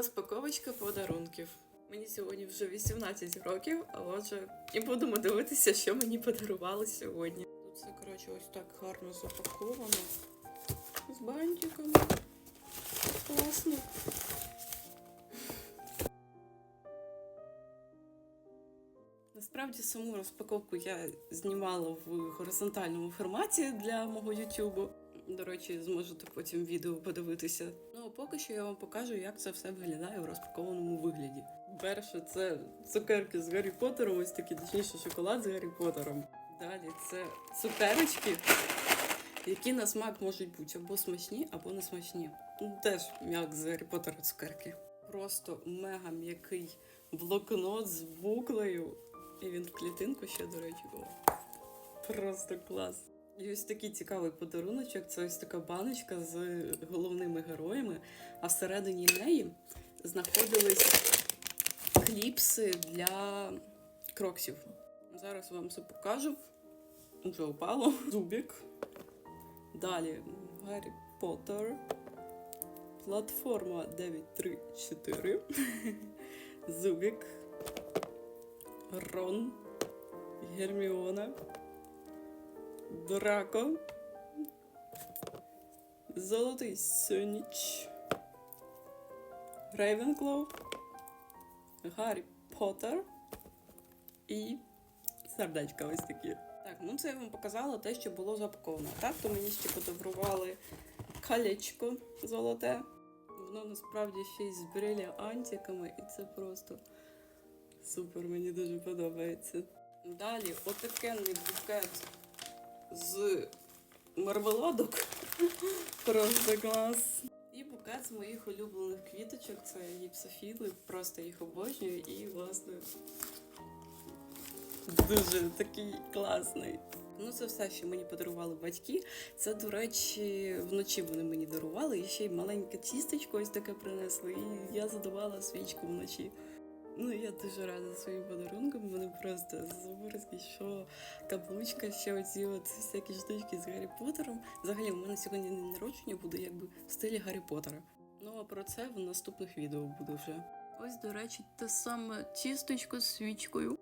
Розпаковочка подарунків. Мені сьогодні вже 18 років, а отже, і будемо дивитися, що мені подарували сьогодні. Тут все, коротше, ось так гарно запаковано. З бантиками. Класно. Насправді саму розпаковку я знімала в горизонтальному форматі для мого Ютубу. До речі, зможете потім відео подивитися. Ну а поки що я вам покажу, як це все виглядає в розпакованому вигляді. Перше, це цукерки з Гаррі Поттером, ось такі, точніше, шоколад з Гаррі Поттером. Далі це цукерочки, які на смак можуть бути або смачні, або не смачні. Ну, Теж як з Гаррі Поттера цукерки. Просто мега м'який блокнот з буклею. І він в клітинку ще, до речі, о, просто клас. Ось такий цікавий подаруночок. Це ось така баночка з головними героями, а всередині неї знаходились кліпси для кроксів. Зараз вам все покажу. Вже упало. Зубік. Далі Гаррі Поттер. Платформа 934. Зубік. Рон. Герміона. Драко. Золотий Синіч. Рейвенклоу. Гаррі Поттер. І сердечка ось такі. Так, ну це я вам показала те, що було запаковано. Так, то мені ще подарували колечко золоте. Воно насправді ще й з бриліантиками, і це просто супер, мені дуже подобається. Далі отакенний букет з мармеладок. Просто клас. І букет з моїх улюблених квіточок. Це гіпсофіли, просто їх обожнюю і власне дуже такий класний. Ну, це все, що мені подарували батьки. Це, до речі, вночі вони мені дарували, і ще й маленьке тістечко ось таке принесли. І я задавала свічку вночі. Ну, я дуже рада своїм подарункам. Вони просто суперські, що каблучка, ще оці от всякі штучки з Гаррі Поттером. Взагалі, у мене сьогодні день народження буде якби в стилі Гаррі Поттера. Ну а про це в наступних відео буде вже. Ось, до речі, те саме тістечко з свічкою.